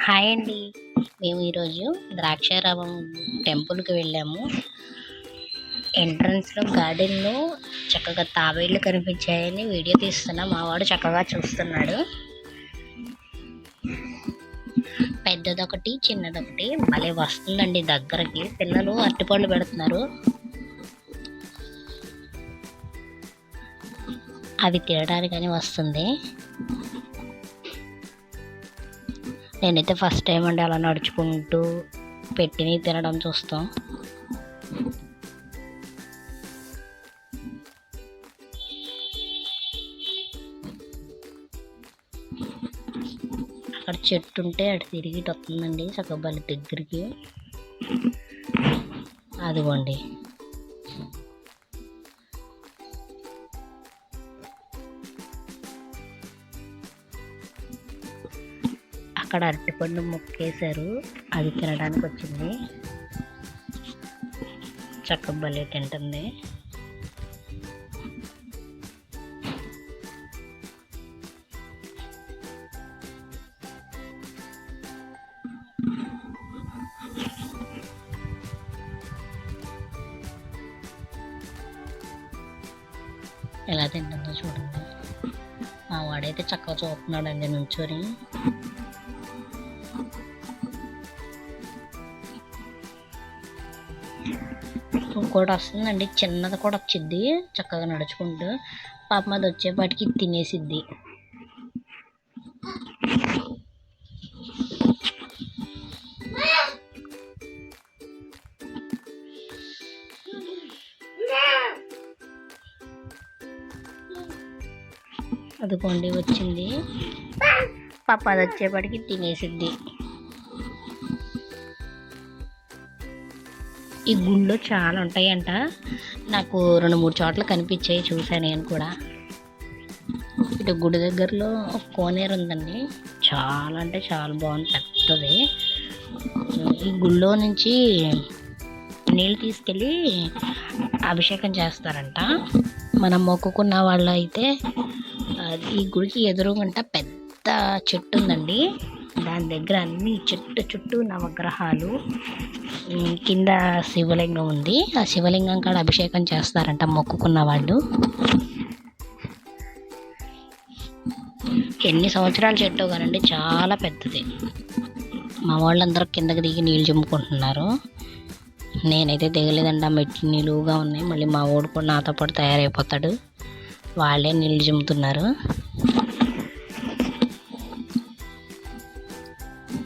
Hi అండి. మేము ఈరోజు ద్రాక్షారామం టెంపుల్కి వెళ్ళాము. ఎంట్రన్స్లో గార్డెన్లో చక్కగా తాబేళ్ళు కనిపించాయని వీడియో తీస్తున్నా. మా వాడు చక్కగా చూస్తున్నాడు. పెద్దదొకటి చిన్నదొకటి. భలే వస్తుందండి దగ్గరకి. పిల్లలు అరటిపళ్ళు పెడుతున్నారు. అవి తినడానికని వస్తుంది. నేనైతే ఫస్ట్ టైం అండి అలా నడుచుకుంటూ పెట్టిని తినడం చూస్తాం. అక్కడ చెట్టు ఉంటే అటు తిరిగి వస్తుందండి చక్కబల్లి దగ్గరికి. అదిగోండి. అక్కడ అరటిపండు ముక్కేశారు. అది తినడానికి వచ్చింది చక్క భలే తింటుంది. ఎలా తింటుందో చూడండి. మా వాడైతే చక్కగా చూస్తున్నాడండి నుంచొని. ఇంకోటి వస్తుందండి చిన్నది కూడా వచ్చింది చక్కగా నడుచుకుంటూ పాపం అది వచ్చేపాటికి తినేసిద్ది. అదిగోండి వచ్చింది. పాప అది వచ్చేపాటికి తినేసిద్ది. ఈ గుళ్ళో చాలా ఉంటాయంట. నాకు రెండు మూడు చోట్ల కనిపించాయి చూశాను నేను కూడా. ఇటు గుడి దగ్గరలో ఒక కోనేరు ఉందండి. చాలా అంటే చాలా బాగుంది పెద్దది. ఈ గుళ్ళో నుంచి నీళ్ళు తీసుకెళ్ళి అభిషేకం చేస్తారంట. మనం మొక్కుకున్న వాళ్ళు అయితే ఈ గుడికి ఎదురుగుంట పెద్ద చెట్టు ఉందండి. దాని దగ్గర అన్ని చెట్టు చుట్టూ నవగ్రహాలు కింద శివలింగం ఉంది. ఆ శివలింగం కాడ అభిషేకం చేస్తారంట మొక్కుకున్న వాళ్ళు. ఎన్ని సంవత్సరాల చెట్టు కానండి చాలా పెద్దది. మా వాళ్ళందరూ కిందకి దిగి నీళ్ళు చుమ్ముకుంటున్నారు. నేనైతే దిగలేదండి ఆ మెట్లు నిలువుగా ఉన్నాయి. మళ్ళీ మా వాడు కూడా నాతో పాటు తయారైపోతాడు. వాళ్ళే నీళ్ళు చుమ్ముతున్నారు.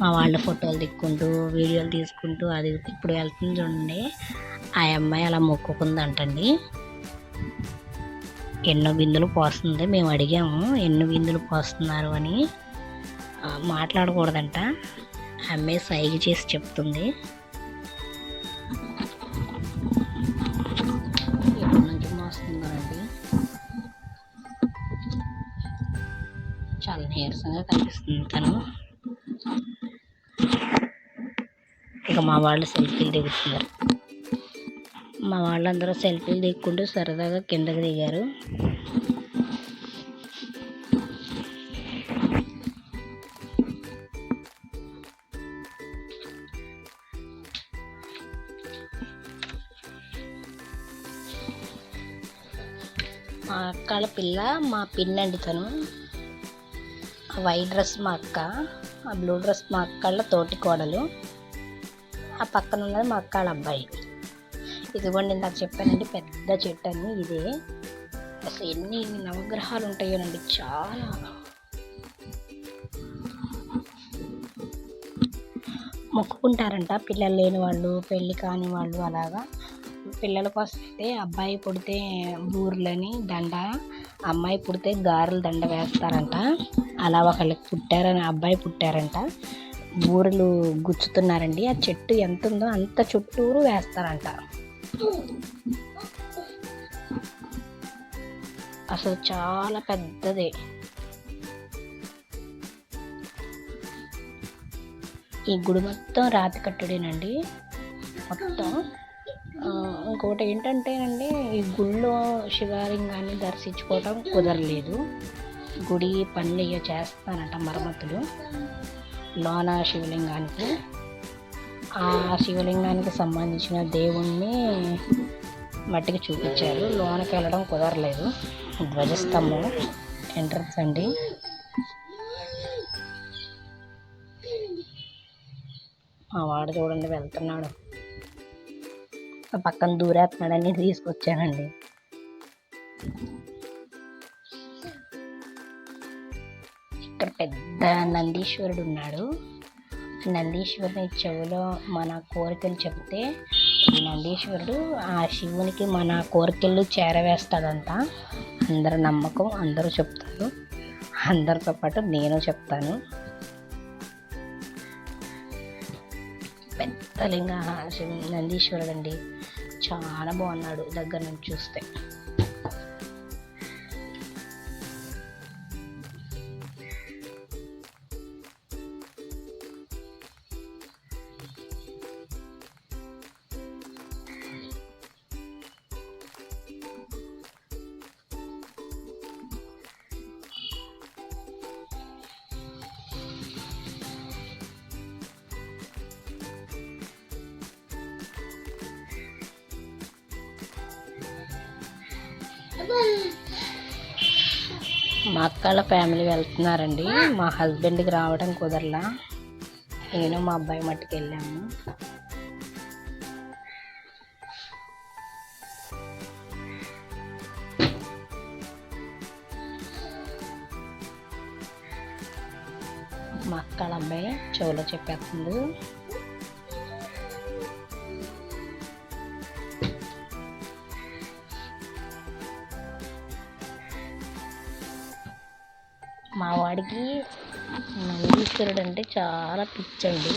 మా వాళ్ళ ఫోటోలు దిక్కుంటూ వీడియోలు తీసుకుంటూ అది ఇప్పుడు వెళ్తుంది చూడండి. ఆ అమ్మాయి అలా మొక్కుకుందంటండి. ఎన్నో బిందులు పోస్తుంది మేము అడిగాము ఎన్నో బిందులు పోస్తున్నారు అని. మాట్లాడకూడదంట. ఆ అమ్మాయి సైగ చేసి చెప్తుంది. ఎప్పటి నుంచి మోస్తుందండి చాలా నీరసంగా కనిపిస్తుంది తను. ఇంకా మా వాళ్ళు సెల్ఫీలు దిగుతున్నారు. మా వాళ్ళందరూ సెల్ఫీలు దిక్కుంటూ సరదాగా కిందకి దిగారు. మా అక్కల పిల్ల మా పిన్నండి తను. వైట్ డ్రెస్ మా అక్క ఆ బ్లూ డ్రెస్ మా అక్కళ్ళ తోటి కోడలు. ఆ పక్కన ఉన్నది మా అక్కళ్ళ అబ్బాయి. ఇదిగోండి ఇందాక చెప్పానండి పెద్ద చెట్టు అని ఇదే. అసలు ఎన్ని నవగ్రహాలు ఉంటాయోనండి చాలా. మొక్కుకుంటారంట పిల్లలు లేని వాళ్ళు పెళ్ళి కాని వాళ్ళు అలాగా. పిల్లలకు వస్తే అబ్బాయి పుడితే బూర్లని దండ అమ్మాయి పుడితే గారెలు దండ వేస్తారంట. అలా ఒకళ్ళకి పుట్టారని అబ్బాయి పుట్టారంట. బూరెలు గుచ్చుతున్నారండి. ఆ చెట్టు ఎంత ఉందో అంత చుట్టూరు వేస్తారంట. అసలు చాలా పెద్దది. ఈ గుడి మొత్తం రాతి కట్టుడేనండి. మొత్తం ఇంకోటి ఇంకొకటి ఏంటంటేనండి ఈ గుళ్ళో శివలింగాన్ని దర్శించుకోవడం కుదరలేదు. గుడి పనులు ఇవి చేస్తానంట మరమ్మతులు. లోన శివలింగానికి ఆ శివలింగానికి సంబంధించిన దేవుణ్ణి మట్టికి చూపించారు. లోనకి వెళ్ళడం కుదరలేదు. ధ్వజస్తంభం ఎంట్రన్స్ అండి. మా వాడు చూడండి వెళ్తున్నాడు. పక్కన దూరేస్తున్నాడని తీసుకొచ్చానండి. ఇక్కడ పెద్ద నందీశ్వరుడు ఉన్నాడు నందీశ్వరుని చెవిలో మన కోరికలు చెప్తే నందీశ్వరుడు ఆ శివునికి మన కోరికలు చేరవేస్తాడంట. అందరి నమ్మకం అందరూ చెప్తారు. అందరితో పాటు నేను చెప్తాను. పెద్ద లింగ నందీశ్వరుడు అండి చాలా బాగున్నాడు దగ్గర నుంచి చూస్తే. మా అక్కల ఫ్యామిలీ వెళ్తున్నారండి. మా హస్బెండ్కి రావడం కుదరలా. నేను మా అబ్బాయి మట్టుకు వెళ్ళాము. మా అక్కల అబ్బాయి చెవులో చెప్పేస్తుంది. నందీశ్వరుడు అంటే చాలా పిచ్చండి.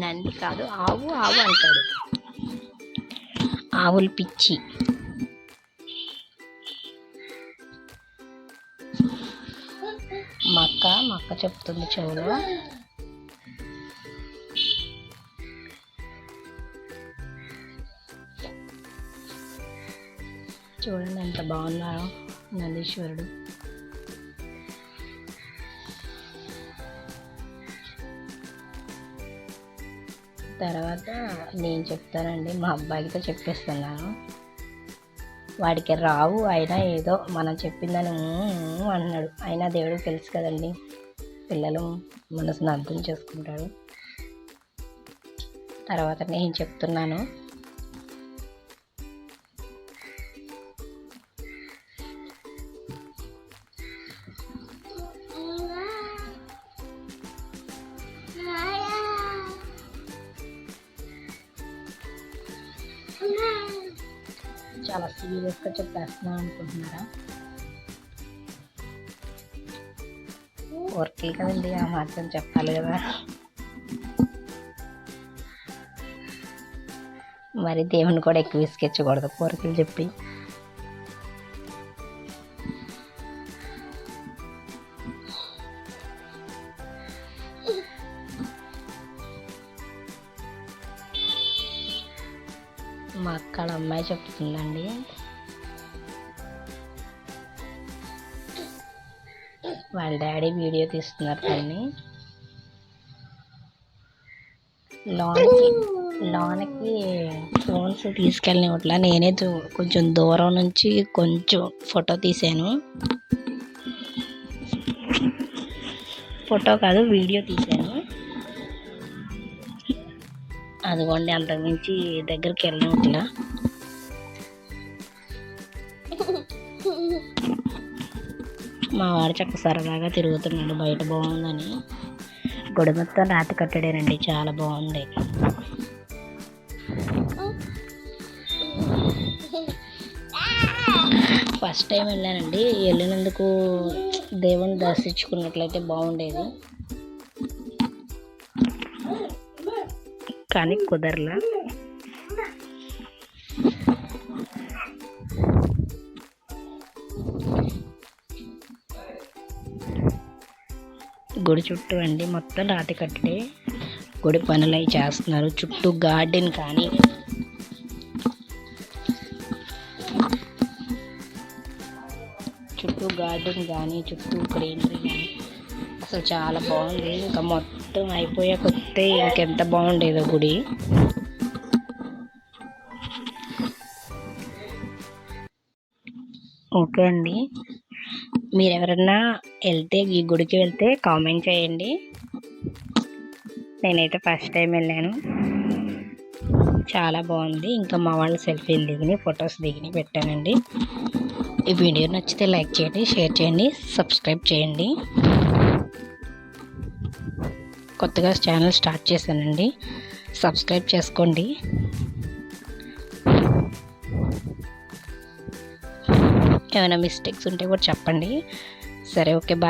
నంది కాదు ఆవు ఆవు అంటాడు. ఆవులు పిచ్చి. మా అక్క మా అక్క చెప్తుంది చెవులో చూడండి ఎంత బాగున్నారో నందీశ్వరుడు. తర్వాత నేను చెప్తానండి మా అబ్బాయితో చెప్పేస్తున్నాను. వాడికి రావు అయినా ఏదో మనం చెప్పిందని అన్నాడు. అయినా దేవుడికి తెలుసు కదండి పిల్లలు మనసును అర్థం చేసుకుంటాడు తర్వాత నేను చెప్తున్నాను చాలా సీరియస్గా చెప్పేస్తున్నాను అనుకుంటున్నారా? వర్క్లు కదండి ఆ మాత్రం చెప్పాలి కదా. మరి దేవుని కూడా ఎక్కువ విసిగించకూడదు కోరికలు చెప్పి. అమ్మాయి చెప్తుందండి. వాళ్ళ డాడీ వీడియో తీస్తున్నారు దాన్ని లోనకి లోనకి ఫోన్స్ తీసుకెళ్ళనివ్వట్లా. నేనే కొంచెం దూరం నుంచి కొంచెం ఫోటో తీశాను. ఫోటో కాదు వీడియో తీశాను. అదిగోండి అంతకుమించి దగ్గరికి వెళ్ళినట్లా మా వాడు చక్క సరదాగా తిరుగుతున్నాడు బయట బాగుందని. గుడి మొత్తం రాతి కట్టడేనండి చాలా బాగుంది. ఫస్ట్ టైం వెళ్ళానండి వెళ్ళినందుకు దేవుని దర్శించుకున్నట్లయితే బాగుండేది. కానీ కుదరలా. గుడి చుట్టూ అండి మొత్తం రాతి కట్టడే గుడి పనులు అవి చేస్తున్నారు. చుట్టూ గార్డెన్ కానీ. చుట్టూ గార్డెన్ కానీ చుట్టూ గ్రీనరీ కానీ. అసలు చాలా బాగుంది. ఇంకా మొత్తం అయిపోయాక వస్తే ఇంకెంత బాగుండేదో గుడి. ఓకే అండి. మీరు ఎవరన్నా వెళ్తే ఈ గుడికి వెళ్తే కామెంట్ చేయండి. నేనైతే ఫస్ట్ టైం వెళ్ళాను. చాలా బాగుంది. ఇంకా మా వాళ్ళు సెల్ఫీలు దిగిని ఫొటోస్ దిగిని పెట్టానండి. ఈ వీడియో నచ్చితే లైక్ చేయండి షేర్ చేయండి సబ్స్క్రైబ్ చేయండి. కొత్తగా ఛానల్ స్టార్ట్ చేశానండి. సబ్స్క్రైబ్ చేసుకోండి. ఏమైనా మిస్టేక్స్ ఉంటే కూడా చెప్పండి. సరే ఓకే బాయ్